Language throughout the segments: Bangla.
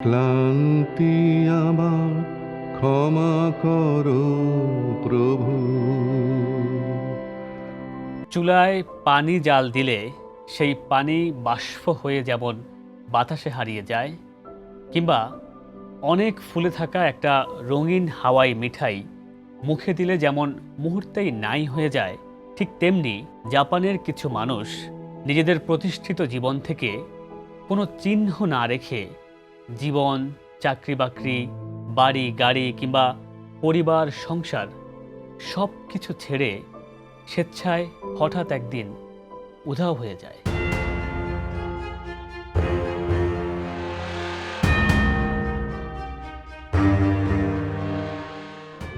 ক্লান্তি আমার, ক্ষমা করো প্রভু। চুলায় পানি জাল দিলে সেই পানি বাষ্প হয়ে যেমন বাতাসে হারিয়ে যায়, কিংবা অনেক ফুলে থাকা একটা রঙিন হাওয়াই মিঠাই মুখে দিলে যেমন মুহূর্তেই নাই হয়ে যায়, ঠিক তেমনি জাপানের কিছু মানুষ নিজেদের প্রতিষ্ঠিত জীবন থেকে কোনো চিহ্ন না রেখে জীবন চাকরি বাকরি বাড়ি, গাড়ি কিংবা পরিবার, সংসার সব কিছু ছেড়ে স্বেচ্ছায় হঠাৎ একদিন উধাও হয়ে যায়।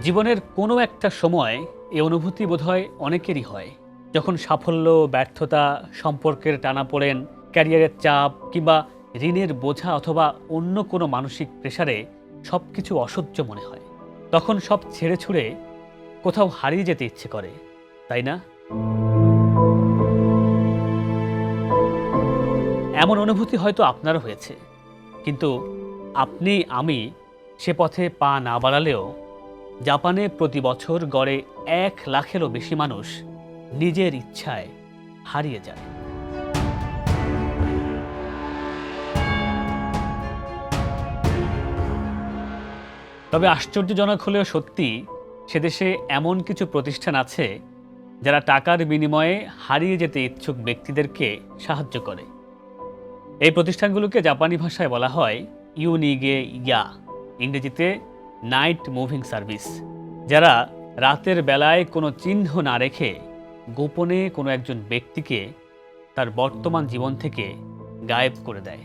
জীবনের কোনো একটা সময় এই অনুভূতি বোধহয় অনেকেরই হয়। যখন সাফল্য, ব্যর্থতা, সম্পর্কের টানাপোড়েন ক্যারিয়ারের চাপ কিংবা ঋণের বোঝা অথবা অন্য কোনো মানসিক প্রেসারে সব কিছু অসহ্য মনে হয়। তখন সব ছেড়ে ছুড়ে কোথাও হারিয়ে যেতে ইচ্ছে করে, তাই না? এমন অনুভূতি হয়তো আপনারও হয়েছে। কিন্তু আপনি, আমি সে পথে পা না বাড়ালেও জাপানে প্রতি বছর গড়ে এক লাখেরও বেশি মানুষ নিজের ইচ্ছায় হারিয়ে যায়। তবে আশ্চর্যজনক হলেও সত্যি, সে দেশে এমন কিছু প্রতিষ্ঠান আছে যারা টাকার বিনিময়ে হারিয়ে যেতে ইচ্ছুক ব্যক্তিদেরকে সাহায্য করে। এই প্রতিষ্ঠানগুলোকে জাপানি ভাষায় বলা হয় ইউনিগে ইয়া, ইংরেজিতে নাইট মুভিং সার্ভিস, যারা রাতের বেলায় কোনো চিহ্ন না রেখে গোপনে কোনো একজন ব্যক্তিকে তার বর্তমান জীবন থেকে গায়েব করে দেয়।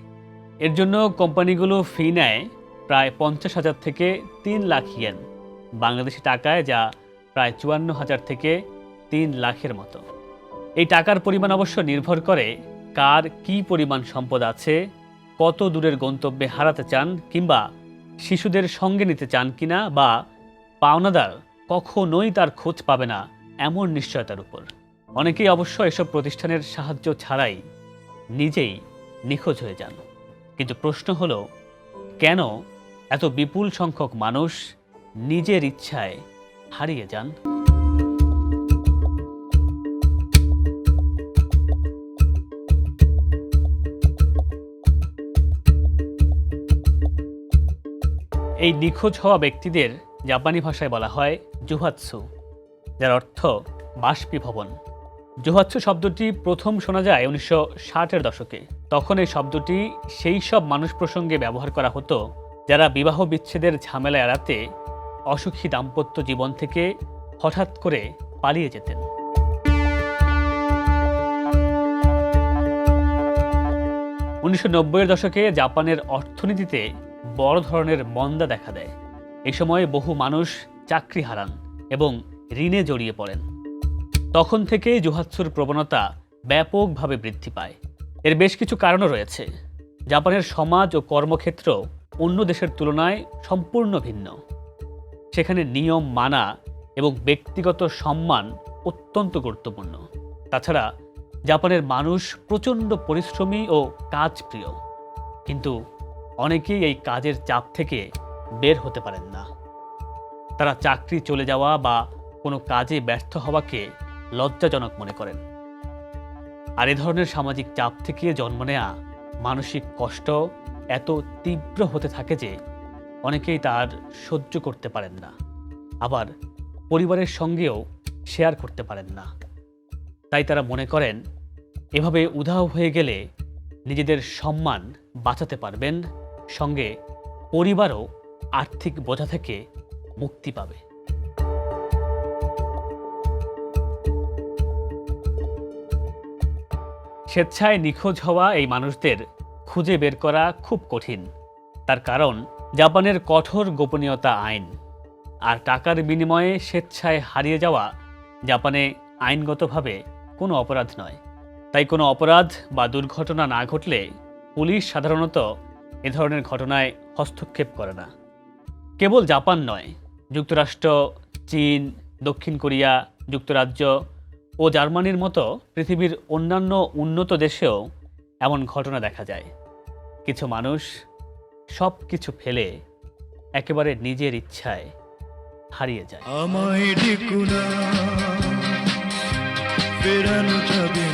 এর জন্য কোম্পানিগুলো ফি নেয় প্রায় পঞ্চাশ হাজার থেকে তিন লাখ ইয়েন, বাংলাদেশি টাকায় যা প্রায় চুয়ান্ন হাজার থেকে তিন লাখের মতো। এই টাকার পরিমাণ অবশ্য নির্ভর করে কার কি পরিমাণ সম্পদ আছে, কত দূরের গন্তব্যে হারাতে চান কিংবা শিশুদের সঙ্গে নিতে চান কিনা বা পাওনাদার কখনোই তার খোঁজ পাবে না এমন নিশ্চয়তার উপর। অনেকেই অবশ্য এসব প্রতিষ্ঠানের সাহায্য ছাড়াই নিজেই নিখোঁজ হয়ে যান। কিন্তু প্রশ্ন হলো, কেন এত বিপুল সংখ্যক মানুষ নিজের ইচ্ছায় হারিয়ে যান। এই নিখোঁজ হওয়া ব্যক্তিদের জাপানি ভাষায় বলা হয় জুহাৎসু, যার অর্থ বাষ্পীভবন জুহাৎসু শব্দটি প্রথম শোনা যায় উনিশশো ষাটের দশকে। তখন এই শব্দটি সেই সব মানুষ প্রসঙ্গে ব্যবহার করা হতো যারা বিবাহ বিচ্ছেদের ঝামেলা এড়াতে অসুখী দাম্পত্য জীবন থেকে হঠাৎ করে পালিয়ে যেতেন। উনিশশো নব্বইয়ের দশকে জাপানের অর্থনীতিতে বড় ধরনের মন্দা দেখা দেয়। এই সময়ে বহু মানুষ চাকরি হারান এবং ঋণে জড়িয়ে পড়েন। তখন থেকে জুহাৎসুর প্রবণতা ব্যাপকভাবে বৃদ্ধি পায়। এর বেশ কিছু কারণও রয়েছে। জাপানের সমাজ ও কর্মক্ষেত্র অন্য দেশের তুলনায় সম্পূর্ণ ভিন্ন। সেখানে নিয়ম, মানা এবং ব্যক্তিগত সম্মান অত্যন্ত গুরুত্বপূর্ণ। তাছাড়া জাপানের মানুষ প্রচণ্ড পরিশ্রমী ও কাজ প্রিয় কিন্তু অনেকেই এই কাজের চাপ থেকে বের হতে পারেন না। তারা চাকরি চলে যাওয়া বা কোনো কাজে ব্যর্থ হওয়াকে লজ্জাজনক মনে করেন। আর এ ধরনের সামাজিক চাপ থেকে জন্ম নেয়া মানসিক কষ্ট এত তীব্র হতে থাকে যে অনেকেই তার সহ্য করতে পারেন না। আবার পরিবারের সঙ্গেও শেয়ার করতে পারেন না। তাই তারা মনে করেন, এভাবে উধাও হয়ে গেলে নিজেদের সম্মান বাঁচাতে পারবেন, সঙ্গে পরিবারও আর্থিক বোঝা থেকে মুক্তি পাবে। স্বেচ্ছায় নিখোঁজ হওয়া এই মানুষদের খুঁজে বের করা খুব কঠিন। তার কারণ, জাপানের কঠোর গোপনীয়তা আইন। আর টাকার বিনিময়ে স্বেচ্ছায় হারিয়ে যাওয়া জাপানে আইনগতভাবে কোনো অপরাধ নয়। তাই কোনো অপরাধ বা দুর্ঘটনা না ঘটলে পুলিশ সাধারণত এ ধরনের ঘটনায় হস্তক্ষেপ করে না। কেবল জাপান নয়, যুক্তরাষ্ট্র, চীন, দক্ষিণ কোরিয়া, যুক্তরাজ্য ও জার্মানির মতো পৃথিবীর অন্যান্য উন্নত দেশেও এমন ঘটনা দেখা যায়। কিছু মানুষ সব কিছু ফেলে একেবারে নিজের ইচ্ছায় হারিয়ে যায়। আমায় না ফেরানো যাবে